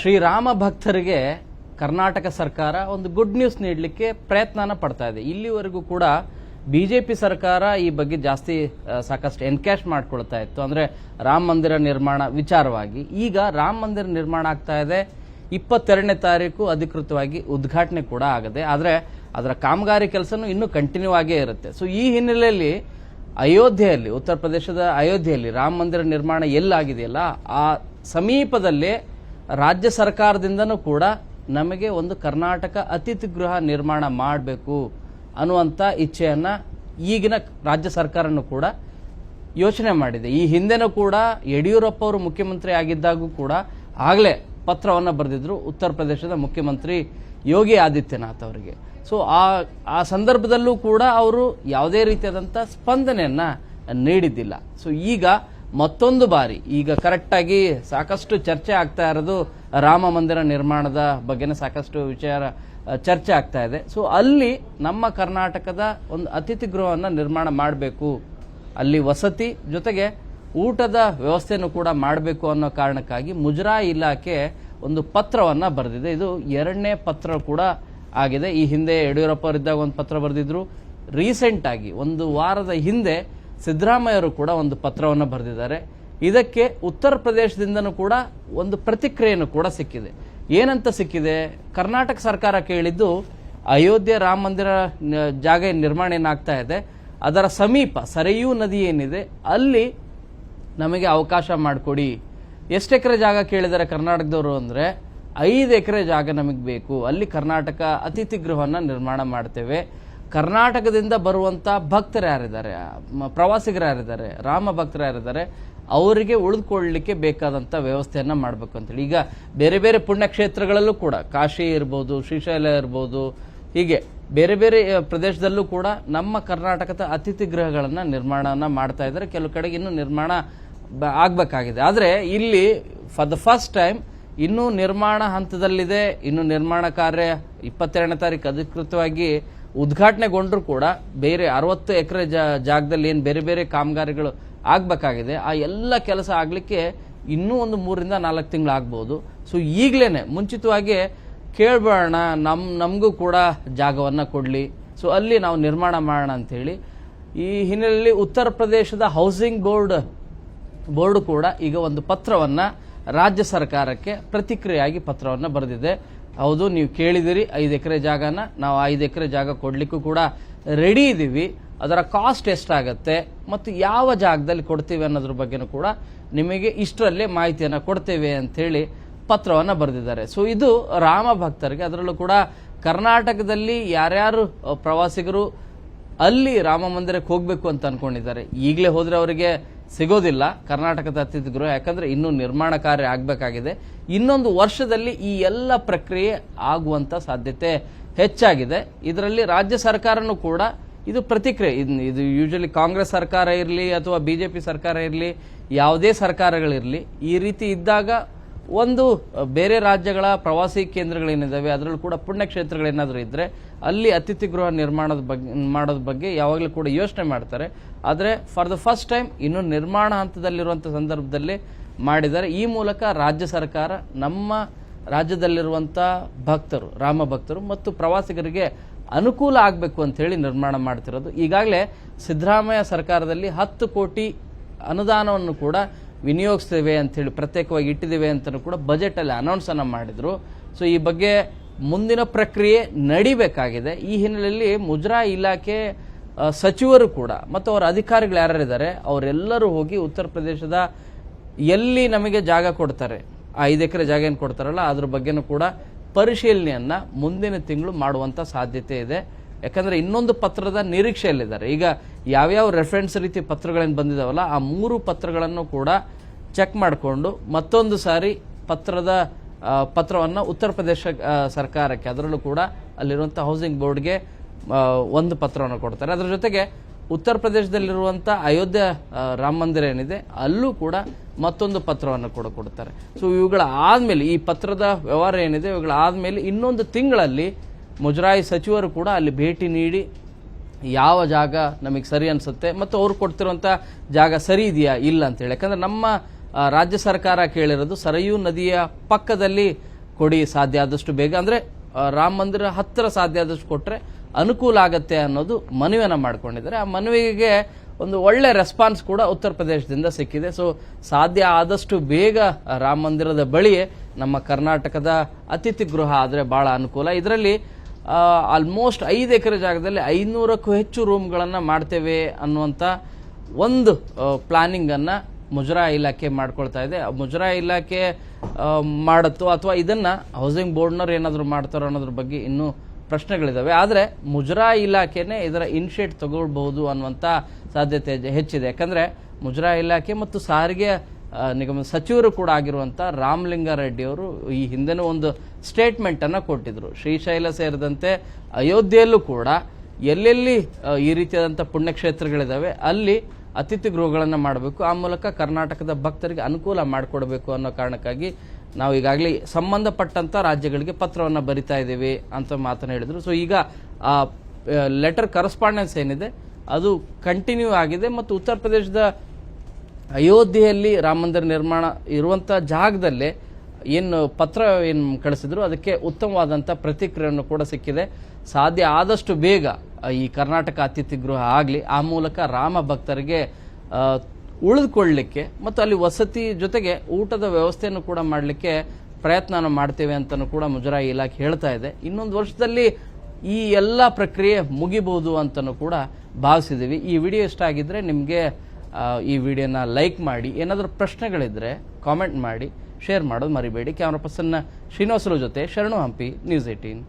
ಶ್ರೀರಾಮ ಭಕ್ತರಿಗೆ ಕರ್ನಾಟಕ ಸರ್ಕಾರ ಒಂದು ಗುಡ್ ನ್ಯೂಸ್ ನೀಡಲಿಕ್ಕೆ ಪ್ರಯತ್ನನ ಪಡ್ತಾ ಇದೆ. ಇಲ್ಲಿವರೆಗೂ ಕೂಡ ಬಿಜೆಪಿ ಸರ್ಕಾರ ಈ ಬಗ್ಗೆ ಜಾಸ್ತಿ ಸಾಕಷ್ಟು ಎನ್ಕ್ಯಾಶ್ ಮಾಡ್ಕೊಳ್ತಾ ಇತ್ತು. ಅಂದ್ರೆ ರಾಮ ಮಂದಿರ ನಿರ್ಮಾಣ ವಿಚಾರವಾಗಿ. ಈಗ ರಾಮ ಮಂದಿರ ನಿರ್ಮಾಣ ಆಗ್ತಾ ಇದೆ. ಇಪ್ಪತ್ತೆರಡನೇ ತಾರೀಕು ಅಧಿಕೃತವಾಗಿ ಉದ್ಘಾಟನೆ ಕೂಡ ಆಗದೆ, ಆದರೆ ಅದರ ಕಾಮಗಾರಿ ಕೆಲಸನೂ ಇನ್ನೂ ಕಂಟಿನ್ಯೂ ಆಗೇ ಇರುತ್ತೆ. ಸೊ ಈ ಹಿನ್ನೆಲೆಯಲ್ಲಿ ಅಯೋಧ್ಯೆಯಲ್ಲಿ, ಉತ್ತರ ಪ್ರದೇಶದ ಅಯೋಧ್ಯೆಯಲ್ಲಿ ರಾಮ ಮಂದಿರ ನಿರ್ಮಾಣ ಎಲ್ಲಾಗಿದೆಯಲ್ಲ, ಆ ಸಮೀಪದಲ್ಲೇ ರಾಜ್ಯ ಸರ್ಕಾರದಿಂದನೂ ಕೂಡ ನಮಗೆ ಒಂದು ಕರ್ನಾಟಕ ಅತಿಥಿ ಗೃಹ ನಿರ್ಮಾಣ ಮಾಡಬೇಕು ಅನ್ನುವಂಥ ಇಚ್ಛೆಯನ್ನು ಈಗಿನ ರಾಜ್ಯ ಸರ್ಕಾರನೂ ಕೂಡ ಯೋಚನೆ ಮಾಡಿದೆ. ಈ ಹಿಂದೆನೂ ಕೂಡ ಯಡಿಯೂರಪ್ಪ ಅವರು ಮುಖ್ಯಮಂತ್ರಿ ಆಗಿದ್ದಾಗೂ ಕೂಡ ಆಗಲೇ ಪತ್ರವನ್ನು ಬರೆದಿದ್ರು ಉತ್ತರ ಪ್ರದೇಶದ ಮುಖ್ಯಮಂತ್ರಿ ಯೋಗಿ ಆದಿತ್ಯನಾಥ್ ಅವರಿಗೆ. ಸೊ ಆ ಆ ಸಂದರ್ಭದಲ್ಲೂ ಕೂಡ ಅವರು ಯಾವುದೇ ರೀತಿಯಾದಂಥ ಸ್ಪಂದನೆಯನ್ನು ನೀಡಿದ್ದಿಲ್ಲ. ಸೊ ಈಗ ಮತ್ತೊಂದು ಬಾರಿ ಈಗ ಕರೆಕ್ಟಾಗಿ ಸಾಕಷ್ಟು ಚರ್ಚೆ ಆಗ್ತಾ ಇರೋದು ರಾಮ ಮಂದಿರ ನಿರ್ಮಾಣದ ಬಗ್ಗೆನೇ ಸಾಕಷ್ಟು ವಿಚಾರ ಚರ್ಚೆ ಆಗ್ತಾ ಇದೆ. ಸೊ ಅಲ್ಲಿ ನಮ್ಮ ಕರ್ನಾಟಕದ ಒಂದು ಅತಿಥಿ ಗೃಹವನ್ನು ನಿರ್ಮಾಣ ಮಾಡಬೇಕು. ಅಲ್ಲಿ ವಸತಿ ಜೊತೆಗೆ ಊಟದ ವ್ಯವಸ್ಥೆಯನ್ನು ಕೂಡ ಮಾಡಬೇಕು ಅನ್ನೋ ಕಾರಣಕ್ಕಾಗಿ ಮುಜರಾಯಿ ಇಲಾಖೆ ಒಂದು ಪತ್ರವನ್ನ ಬರೆದಿದೆ. ಇದು ಎರಡನೇ ಪತ್ರ ಕೂಡ ಆಗಿದೆ. ಈ ಹಿಂದೆ ಯಡಿಯೂರಪ್ಪ ಅವರಿದ್ದಾಗ ಒಂದು ಪತ್ರ ಬರೆದಿದ್ರು. ರೀಸೆಂಟ್ ಆಗಿ ಒಂದು ವಾರದ ಹಿಂದೆ ಸಿದ್ದರಾಮಯ್ಯರು ಕೂಡ ಒಂದು ಪತ್ರವನ್ನು ಬರೆದಿದ್ದಾರೆ. ಇದಕ್ಕೆ ಉತ್ತರ ಪ್ರದೇಶದಿಂದನೂ ಕೂಡ ಒಂದು ಪ್ರತಿಕ್ರಿಯೆಯನ್ನು ಕೂಡ ಸಿಕ್ಕಿದೆ. ಏನಂತ ಸಿಕ್ಕಿದೆ? ಕರ್ನಾಟಕ ಸರ್ಕಾರ ಕೇಳಿದ್ದು ಅಯೋಧ್ಯೆ ರಾಮ ಮಂದಿರ ಜಾಗ ನಿರ್ಮಾಣ ಏನಾಗ್ತಾ ಇದೆ? ಅದರ ಸಮೀಪ ಸರಯೂ ನದಿ ಏನಿದೆ? ಅಲ್ಲಿ ನಮಗೆ ಅವಕಾಶ ಮಾಡಿಕೊಡಿ. ಎಷ್ಟು ಎಕರೆ ಜಾಗ ಕೇಳಿದ್ದಾರೆ ಕರ್ನಾಟಕದವರು ಅಂದರೆ ಐದು ಎಕರೆ ಜಾಗ ನಮಗೆ ಬೇಕು. ಅಲ್ಲಿ ಕರ್ನಾಟಕ ಅತಿಥಿ ಗೃಹವನ್ನು ನಿರ್ಮಾಣ ಮಾಡ್ತೇವೆ. ಕರ್ನಾಟಕದಿಂದ ಬರುವಂಥ ಭಕ್ತರು ಯಾರಿದ್ದಾರೆ? ಪ್ರವಾಸಿಗರು ಯಾರಿದ್ದಾರೆ? ರಾಮ ಭಕ್ತರು ಯಾರಿದ್ದಾರೆ? ಅವರಿಗೆ ಉಳಿದುಕೊಳ್ಳಲಿಕ್ಕೆ ಬೇಕಾದಂಥ ವ್ಯವಸ್ಥೆಯನ್ನು ಮಾಡಬೇಕು ಅಂತೇಳಿ. ಈಗ ಬೇರೆ ಬೇರೆ ಪುಣ್ಯಕ್ಷೇತ್ರಗಳಲ್ಲೂ ಕೂಡ, ಕಾಶಿ ಇರ್ಬೋದು, ಶ್ರೀಶೈಲ ಇರ್ಬೋದು, ಹೀಗೆ ಬೇರೆ ಬೇರೆ ಪ್ರದೇಶದಲ್ಲೂ ಕೂಡ ನಮ್ಮ ಕರ್ನಾಟಕದ ಅತಿಥಿ ಗೃಹಗಳನ್ನು ನಿರ್ಮಾಣವನ್ನು ಮಾಡ್ತಾ ಇದ್ದಾರೆ. ಕೆಲವು ಕಡೆಗೆ ಇನ್ನೂ ನಿರ್ಮಾಣ ಆಗ್ಬೇಕಾಗಿದೆ. ಆದರೆ ಇಲ್ಲಿ ಫಾರ್ ದ ಫಸ್ಟ್ ಟೈಮ್ ಇನ್ನೂ ನಿರ್ಮಾಣ ಹಂತದಲ್ಲಿದೆ. ಇನ್ನು ನಿರ್ಮಾಣ ಕಾರ್ಯ ಇಪ್ಪತ್ತೆರಡನೇ ತಾರೀಕು ಅಧಿಕೃತವಾಗಿ ಉದ್ಘಾಟನೆಗೊಂಡ್ರು ಕೂಡ ಬೇರೆ ಅರವತ್ತು ಎಕರೆ ಜಾಗದಲ್ಲಿ ಏನು ಬೇರೆ ಬೇರೆ ಕಾಮಗಾರಿಗಳು ಆಗಬೇಕಾಗಿದೆ, ಆ ಎಲ್ಲ ಕೆಲಸ ಆಗಲಿಕ್ಕೆ ಇನ್ನೂ ಒಂದು ಮೂರಿಂದ ನಾಲ್ಕು ತಿಂಗಳು ಆಗ್ಬೋದು. ಸೊ ಈಗಲೇ ಮುಂಚಿತವಾಗಿ ಕೇಳಬೇಡೋಣ ನಮ್ಮ ನಮಗೂ ಕೂಡ ಜಾಗವನ್ನು ಕೊಡಲಿ. ಸೊ ಅಲ್ಲಿ ನಾವು ನಿರ್ಮಾಣ ಮಾಡೋಣ ಅಂಥೇಳಿ ಈ ಹಿನ್ನೆಲೆಯಲ್ಲಿ ಉತ್ತರ ಪ್ರದೇಶದ ಹೌಸಿಂಗ್ ಬೋರ್ಡ್ ಬೋರ್ಡ್ ಕೂಡ ಈಗ ಒಂದು ಪತ್ರವನ್ನು ರಾಜ್ಯ ಸರ್ಕಾರಕ್ಕೆ ಪ್ರತಿಕ್ರಿಯೆಯಾಗಿ ಪತ್ರವನ್ನು ಬರೆದಿದೆ. ಹೌದು, ನೀವು ಕೇಳಿದಿರಿ, ಐದು ಎಕರೆ ಜಾಗನ, ನಾವು ಐದು ಎಕರೆ ಜಾಗ ಕೊಡಲಿಕ್ಕೂ ಕೂಡ ರೆಡಿ ಇದ್ದೀವಿ ಅದರ ಕಾಸ್ಟ್ ಎಷ್ಟಾಗತ್ತೆ ಮತ್ತು ಯಾವ ಜಾಗದಲ್ಲಿ ಕೊಡ್ತೀವಿ ಅನ್ನೋದ್ರ ಬಗ್ಗೆನೂ ಕೂಡ ನಿಮಗೆ ಇಷ್ಟರಲ್ಲೇ ಮಾಹಿತಿಯನ್ನು ಕೊಡ್ತೇವೆ ಅಂತೇಳಿ ಪತ್ರವನ್ನು ಬರೆದಿದ್ದಾರೆ. ಸೊ ಇದು ರಾಮ ಭಕ್ತರಿಗೆ, ಅದರಲ್ಲೂ ಕೂಡ ಕರ್ನಾಟಕದಲ್ಲಿ ಯಾರ್ಯಾರು, ಪ್ರವಾಸಿಗರು ಅಲ್ಲಿ ರಾಮ ಮಂದಿರಕ್ಕೆ ಹೋಗ್ಬೇಕು ಅಂತ ಅನ್ಕೊಂಡಿದ್ದಾರೆ. ಈಗಲೇ ಹೋದರೆ ಅವರಿಗೆ ಸಿಗೋದಿಲ್ಲ ಕರ್ನಾಟಕದ ಅತಿಥಿ ಗೃಹ, ಯಾಕಂದ್ರೆ ಇನ್ನೂ ನಿರ್ಮಾಣ ಕಾರ್ಯ ಆಗಬೇಕಾಗಿದೆ. ಇನ್ನೊಂದು ವರ್ಷದಲ್ಲಿ ಈ ಎಲ್ಲ ಪ್ರಕ್ರಿಯೆ ಆಗುವಂತ ಸಾಧ್ಯತೆ ಹೆಚ್ಚಾಗಿದೆ. ಇದರಲ್ಲಿ ರಾಜ್ಯ ಸರ್ಕಾರನೂ ಕೂಡ ಇದು ಪ್ರತಿಕ್ರಿಯೆ. ಇದ್- ಇದು ಯೂಶಲಿ ಕಾಂಗ್ರೆಸ್ ಸರ್ಕಾರ ಇರಲಿ ಅಥವಾ ಬಿಜೆಪಿ ಸರ್ಕಾರ ಇರಲಿ, ಯಾವುದೇ ಸರ್ಕಾರಗಳಿರಲಿ, ಈ ರೀತಿ ಇದ್ದಾಗ ಒಂದು ಬೇರೆ ರಾಜ್ಯಗಳ ಪ್ರವಾಸಿ ಕೇಂದ್ರಗಳೇನಿದಾವೆ, ಅದರಲ್ಲೂ ಕೂಡ ಪುಣ್ಯಕ್ಷೇತ್ರಗಳೇನಾದರೂ ಇದ್ದರೆ ಅಲ್ಲಿ ಅತಿಥಿ ಗೃಹ ನಿರ್ಮಾಣದ ಬಗ್ಗೆ ಮಾಡೋದ ಬಗ್ಗೆ ಯಾವಾಗಲೂ ಕೂಡ ಯೋಚನೆ ಮಾಡ್ತಾರೆ. ಆದರೆ ಫಾರ್ ದ ಫಸ್ಟ್ ಟೈಮ್ ಇನ್ನು ನಿರ್ಮಾಣ ಹಂತದಲ್ಲಿರುವಂಥ ಸಂದರ್ಭದಲ್ಲಿ ಮಾಡಿದ್ದಾರೆ. ಈ ಮೂಲಕ ರಾಜ್ಯ ಸರ್ಕಾರ ನಮ್ಮ ರಾಜ್ಯದಲ್ಲಿರುವಂಥ ಭಕ್ತರು, ರಾಮ ಭಕ್ತರು ಮತ್ತು ಪ್ರವಾಸಿಗರಿಗೆ ಅನುಕೂಲ ಆಗಬೇಕು ಅಂತ ಹೇಳಿ ನಿರ್ಮಾಣ ಮಾಡ್ತಿರೋದು. ಈಗಾಗಲೇ ಸಿದ್ದರಾಮಯ್ಯ ಸರ್ಕಾರದಲ್ಲಿ ಹತ್ತು ಕೋಟಿ ಅನುದಾನವನ್ನು ಕೂಡ ವಿನಿಯೋಗಿಸ್ತೇವೆ ಅಂಥೇಳಿ ಪ್ರತ್ಯೇಕವಾಗಿ ಇಟ್ಟಿದ್ದೇವೆ ಅಂತಲೂ ಕೂಡ ಬಜೆಟಲ್ಲಿ ಅನೌನ್ಸನ್ನು ಅನೌನ್ಸ್ ಅನ್ನ ಮಾಡಿದ್ರು. ಸೊ ಈ ಬಗ್ಗೆ ಮುಂದಿನ ಪ್ರಕ್ರಿಯೆ ನಡಿಬೇಕಾಗಿದೆ. ಈ ಹಿನ್ನೆಲೆಯಲ್ಲಿ ಮುಜರಾಯಿ ಇಲಾಖೆ ಸಚಿವರು ಕೂಡ ಮತ್ತು ಅವರ ಅಧಿಕಾರಿಗಳು ಯಾರ್ಯಾರಿದ್ದಾರೆ, ಅವರೆಲ್ಲರೂ ಹೋಗಿ ಉತ್ತರ ಪ್ರದೇಶದ ಎಲ್ಲಿ ನಮಗೆ ಜಾಗ ಕೊಡ್ತಾರೆ ಐದು ಎಕರೆ ಜಾಗ ಏನು ಕೊಡ್ತಾರಲ್ಲ, ಅದ್ರ ಬಗ್ಗೆನೂ ಕೂಡ ಪರಿಶೀಲನೆಯನ್ನು ಮುಂದಿನ ತಿಂಗಳು ಮಾಡುವಂತ ಸಾಧ್ಯತೆ ಇದೆ. ಯಾಕಂದ್ರೆ ಇನ್ನೊಂದು ಪತ್ರದ ನಿರೀಕ್ಷೆಯಲ್ಲಿದ್ದಾರೆ. ಈಗ ಯಾವ್ಯಾವ ರೆಫರೆನ್ಸ್ ರೀತಿ ಪತ್ರಗಳೇನು ಬಂದಿದಾವಲ್ಲ, ಆ ಮೂರು ಪತ್ರಗಳನ್ನು ಕೂಡ ಚೆಕ್ ಮಾಡಿಕೊಂಡು ಮತ್ತೊಂದು ಸಾರಿ ಪತ್ರದ ಪತ್ರವನ್ನು ಉತ್ತರ ಪ್ರದೇಶ ಸರ್ಕಾರಕ್ಕೆ, ಅದರಲ್ಲೂ ಕೂಡ ಅಲ್ಲಿರುವಂಥ ಹೌಸಿಂಗ್ ಬೋರ್ಡ್ಗೆ ಒಂದು ಪತ್ರವನ್ನು ಕೊಡ್ತಾರೆ. ಅದರ ಜೊತೆಗೆ ಉತ್ತರ ಪ್ರದೇಶದಲ್ಲಿರುವಂಥ ಅಯೋಧ್ಯೆ ರಾಮ ಮಂದಿರ ಏನಿದೆ, ಅಲ್ಲೂ ಕೂಡ ಮತ್ತೊಂದು ಪತ್ರವನ್ನು ಕೂಡ ಕೊಡ್ತಾರೆ. ಸೊ ಇವುಗಳ ಆದಮೇಲೆ ಈ ಪತ್ರದ ವ್ಯವಹಾರ ಏನಿದೆ, ಇವುಗಳ ಆದಮೇಲೆ ಇನ್ನೊಂದು ತಿಂಗಳಲ್ಲಿ ಮುಜರಾಯಿ ಸಚಿವರು ಕೂಡ ಅಲ್ಲಿ ಭೇಟಿ ನೀಡಿ ಯಾವ ಜಾಗ ನಮಗೆ ಸರಿ ಅನಿಸುತ್ತೆ ಮತ್ತು ಅವರು ಕೊಡ್ತಿರುವಂಥ ಜಾಗ ಸರಿ ಇದೆಯಾ ಇಲ್ಲ ಅಂತೇಳಿ ಯಾಕಂದರೆ ನಮ್ಮ ರಾಜ್ಯ ಸರ್ಕಾರ ಕೇಳಿರೋದು ಸರಯೂ ನದಿಯ ಪಕ್ಕದಲ್ಲಿ ಕೊಡಿ ಸಾಧ್ಯ ಆದಷ್ಟು ಬೇಗ. ಅಂದರೆ ರಾಮ ಮಂದಿರ ಹತ್ತಿರ ಸಾಧ್ಯ ಆದಷ್ಟು ಕೊಟ್ಟರೆ ಅನುಕೂಲ ಆಗತ್ತೆ ಅನ್ನೋದು ಮನವಿಯನ್ನು ಮಾಡ್ಕೊಂಡಿದ್ದಾರೆ. ಆ ಮನವಿಗೆ ಒಂದು ಒಳ್ಳೆ ರೆಸ್ಪಾನ್ಸ್ ಕೂಡ ಉತ್ತರ ಪ್ರದೇಶದಿಂದ ಸಿಕ್ಕಿದೆ. ಸೊ ಸಾಧ್ಯ ಆದಷ್ಟು ಬೇಗ ರಾಮ ಮಂದಿರದ ಬಳಿಯೇ ನಮ್ಮ ಕರ್ನಾಟಕದ ಅತಿಥಿ ಗೃಹ ಆದರೆ ಭಾಳ ಅನುಕೂಲ. ಇದರಲ್ಲಿ ಆಲ್ಮೋಸ್ಟ್ ಐದು ಎಕರೆ ಜಾಗದಲ್ಲಿ ಐನೂರಕ್ಕೂ ಹೆಚ್ಚು ರೂಮ್ಗಳನ್ನು ಮಾಡ್ತೇವೆ ಅನ್ನುವಂಥ ಒಂದು ಪ್ಲಾನಿಂಗನ್ನು ಮುಜರಾ ಇಲಾಖೆ ಮಾಡ್ಕೊಳ್ತಾ ಇದೆ. ಮುಜರಾ ಇಲಾಖೆ ಮಾಡುತ್ತೋ ಅಥವಾ ಇದನ್ನು ಹೌಸಿಂಗ್ ಬೋರ್ಡ್ನವ್ರು ಏನಾದರೂ ಮಾಡ್ತಾರೋ ಅನ್ನೋದ್ರ ಬಗ್ಗೆ ಇನ್ನೂ ಪ್ರಶ್ನೆಗಳಿದ್ದಾವೆ ಆದರೆ ಮುಜರಾ ಇಲಾಖೆನೇ ಇದರ ಇನ್ಶಿಯೇಟ್ ತಗೊಳ್ಬಹುದು ಅನ್ನುವಂಥ ಸಾಧ್ಯತೆ ಹೆಚ್ಚಿದೆ. ಯಾಕಂದರೆ ಮುಜರಾ ಇಲಾಖೆ ಮತ್ತು ಸಾರಿಗೆ ನಿಗಮ ಸಚಿವರು ಕೂಡ ಆಗಿರುವಂಥ ರಾಮಲಿಂಗಾರೆಡ್ಡಿಯವರು ಈ ಹಿಂದೆನೂ ಒಂದು ಸ್ಟೇಟ್ಮೆಂಟ್ ಅನ್ನ ಕೊಟ್ಟಿದ್ರು. ಶ್ರೀಶೈಲ ಸೇರಿದಂತೆ ಅಯೋಧ್ಯೆಯಲ್ಲೂ ಕೂಡ ಎಲ್ಲೆಲ್ಲಿ ಈ ರೀತಿಯಾದಂಥ ಪುಣ್ಯಕ್ಷೇತ್ರಗಳಿದ್ದಾವೆ ಅಲ್ಲಿ ಅತಿಥಿ ಗೃಹಗಳನ್ನು ಮಾಡಬೇಕು. ಆ ಮೂಲಕ ಕರ್ನಾಟಕದ ಭಕ್ತರಿಗೆ ಅನುಕೂಲ ಮಾಡಿಕೊಡಬೇಕು ಅನ್ನೋ ಕಾರಣಕ್ಕಾಗಿ ನಾವು ಈಗಾಗಲೇ ಸಂಬಂಧಪಟ್ಟಂತ ರಾಜ್ಯಗಳಿಗೆ ಪತ್ರವನ್ನು ಬರಿತಾ ಇದ್ದೀವಿ ಅಂತ ಮಾತನ್ನು ಹೇಳಿದರು. ಸೊ ಈಗ, ಆ ಲೆಟರ್ ಕರೆಸ್ಪಾಂಡೆನ್ಸ್ ಏನಿದೆ, ಅದು ಕಂಟಿನ್ಯೂ ಆಗಿದೆ ಮತ್ತು ಉತ್ತರ ಪ್ರದೇಶದ ಅಯೋಧ್ಯೆಯಲ್ಲಿ ರಾಮ ಮಂದಿರ ನಿರ್ಮಾಣ ಇರುವಂಥ ಜಾಗದಲ್ಲೇ ಏನು ಪತ್ರ ಏನು ಕಳಿಸಿದ್ರು, ಅದಕ್ಕೆ ಉತ್ತಮವಾದಂಥ ಪ್ರತಿಕ್ರಿಯೆಯನ್ನು ಕೂಡ ಸಿಕ್ಕಿದೆ. ಸಾಧ್ಯ ಆದಷ್ಟು ಬೇಗ ಈ ಕರ್ನಾಟಕ ಅತಿಥಿ ಗೃಹ ಆಗಲಿ, ಆ ಮೂಲಕ ರಾಮ ಭಕ್ತರಿಗೆ ಉಳಿದುಕೊಳ್ಳಲಿಕ್ಕೆ ಮತ್ತು ಅಲ್ಲಿ ವಸತಿ ಜೊತೆಗೆ ಊಟದ ವ್ಯವಸ್ಥೆಯನ್ನು ಕೂಡ ಮಾಡಲಿಕ್ಕೆ ಪ್ರಯತ್ನ ಮಾಡ್ತೇವೆ ಅಂತಲೂ ಕೂಡ ಮುಜರಾಯಿ ಇಲಾಖೆ ಹೇಳ್ತಾ ಇದೆ. ಇನ್ನೊಂದು ವರ್ಷದಲ್ಲಿ ಈ ಎಲ್ಲ ಪ್ರಕ್ರಿಯೆ ಮುಗಿಬಹುದು ಅಂತಲೂ ಕೂಡ ಭಾವಿಸಿದ್ದೀವಿ. ಈ ವಿಡಿಯೋ ಇಷ್ಟ ಆಗಿದ್ರೆ ನಿಮಗೆ ಈ ವಿಡಿಯೋನ ಲೈಕ್ ಮಾಡಿ, ಏನಾದರೂ ಪ್ರಶ್ನೆಗಳಿದ್ದರೆ ಕಾಮೆಂಟ್ ಮಾಡಿ ಶೇರ್ ಮಾಡೋದು ಮರಿಬೇಡಿ. ಕ್ಯಾಮ್ರಾ ಪರ್ಸನ್ನ ಶ್ರೀನಿವಾಸರ ಜೊತೆ ಶರಣು ಹಂಪಿ ನ್ಯೂಸ್ ಏಟೀನ್